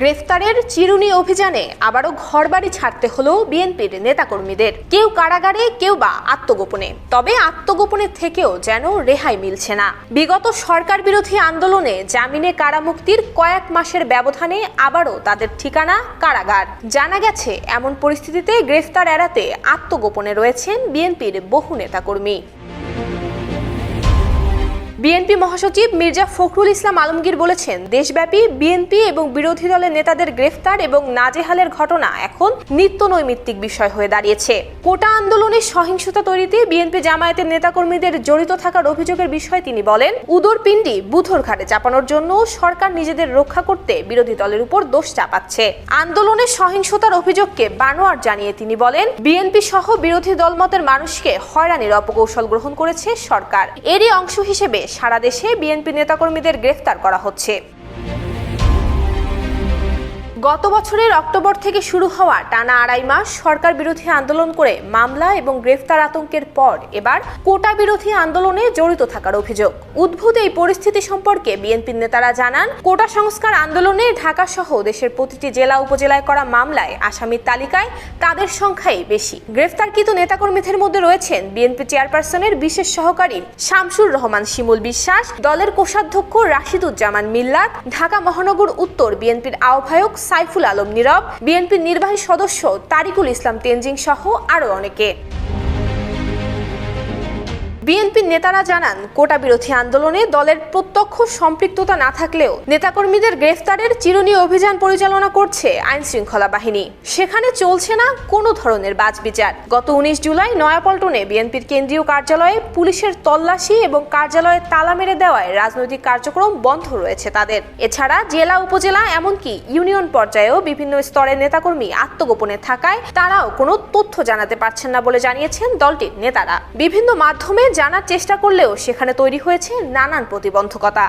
গ্রেফতারের চিরুনি অভিযানে আবারও ঘরবাড়ি ছাড়তে হলো বিএনপির নেতাকর্মীদের। কেউ কারাগারে, কেউ বা আত্মগোপনে। তবে আত্মগোপনের থেকেও যেন রেহাই মিলছে না। বিগত সরকার বিরোধী আন্দোলনে জামিনে কারামুক্তির কয়েক মাসের ব্যবধানে আবারও তাদের ঠিকানা কারাগার। জানা গেছে, এমন পরিস্থিতিতে গ্রেফতার এড়াতে আত্মগোপনে রয়েছেন বিএনপির বহু নেতাকর্মী। বিএনপি মহাসচিব মির্জা ফখরুল ইসলাম আলমগীর বলেছেন, দেশব্যাপী বিএনপি এবং বিরোধী দলের নেতাদের গ্রেফতার এবং নাজেহালের ঘটনা এখন নিত্য নৈমিত্তিক বিষয় হয়ে দাঁড়িয়েছে। কোটা আন্দোলনে সহিংসতা তৈরিতে বিএনপি জামায়াতের নেতাকর্মীদের জড়িত থাকার অভিযোগের বিষয়ে তিনি বলেন উদর পিণ্ডি বুথর ঘাটে চাপানোর জন্য সরকার নিজেদের রক্ষা করতে বিরোধী দলের উপর দোষ চাপাচ্ছে। আন্দোলনে সহিংসতার অভিযোগকে বানোয়ার জানিয়ে তিনি বলেন, বিএনপি সহ বিরোধী দলমতের মানুষকে হয়রানির অপকৌশল গ্রহণ করেছে সরকার। এরই অংশ হিসেবে সারা দেশে বিএনপি নেতাকর্মীদের গ্রেফতার করা হচ্ছে। গত বছরের অক্টোবর থেকে শুরু হওয়া টানা আড়াই মাস সরকার বিরোধী আন্দোলন করে মামলা এবং গ্রেফতার আতঙ্কের পর এবার কোটা বিরোধী আন্দোলনে জড়িত থাকার অভিযোগ। উদ্ভূত এই পরিস্থিতি সম্পর্কে বিএনপির নেতারা জানান, কোটা সংস্কার আন্দোলনে ঢাকা সহ দেশের প্রতিটি জেলা উপজেলায় করা মামলায় আসামির তালিকায় তাদের সংখ্যাই বেশি। গ্রেফতারকৃত নেতাকর্মীদের মধ্যে রয়েছেন বিএনপি চেয়ারপারসনের বিশেষ সহকারী শামসুর রহমান, শিমুল বিশ্বাস, দলের কোষাধ্যক্ষ রাশিদুজ্জামান মিল্লাত, ঢাকা মহানগর উত্তর বিএনপির আহ্বায়ক সাইফুল আলম নীরব। বিএনপির নির্বাহী সদস্য তারিকুল ইসলাম তেনজিং সহ আরও অনেকে। বিএনপির নেতারা জানান, কোটা বিরোধী আন্দোলনে দলের প্রত্যক্ষ সম্পৃক্ততা না থাকলেও নেতাকর্মীদের গ্রেফতারের চিরুনি অভিযান পরিচালনা করছে আইন শৃঙ্খলা বাহিনী। সেখানে চলছে না কোনো ধরনের বাজবিচার। গত উনিশ জুলাই নয়াপল্টনে বিএনপির কেন্দ্রীয় কার্যালয়ে পুলিশের তল্লাশি এবং কার্যালয়ে তালা মেরে দেওয়ায় রাজনৈতিক কার্যক্রম বন্ধ রয়েছে তাদের। এছাড়া জেলা, উপজেলা এমনকি ইউনিয়ন পর্যায়েও বিভিন্ন স্তরের নেতাকর্মী আত্মগোপনে থাকায় তারাও কোনো তথ্য জানাতে পারছেন না বলে জানিয়েছেন দলটির নেতারা। বিভিন্ন মাধ্যমে জানার চেষ্টা করলেও সেখানে তৈরি হয়েছে নানান প্রতিবন্ধকতা।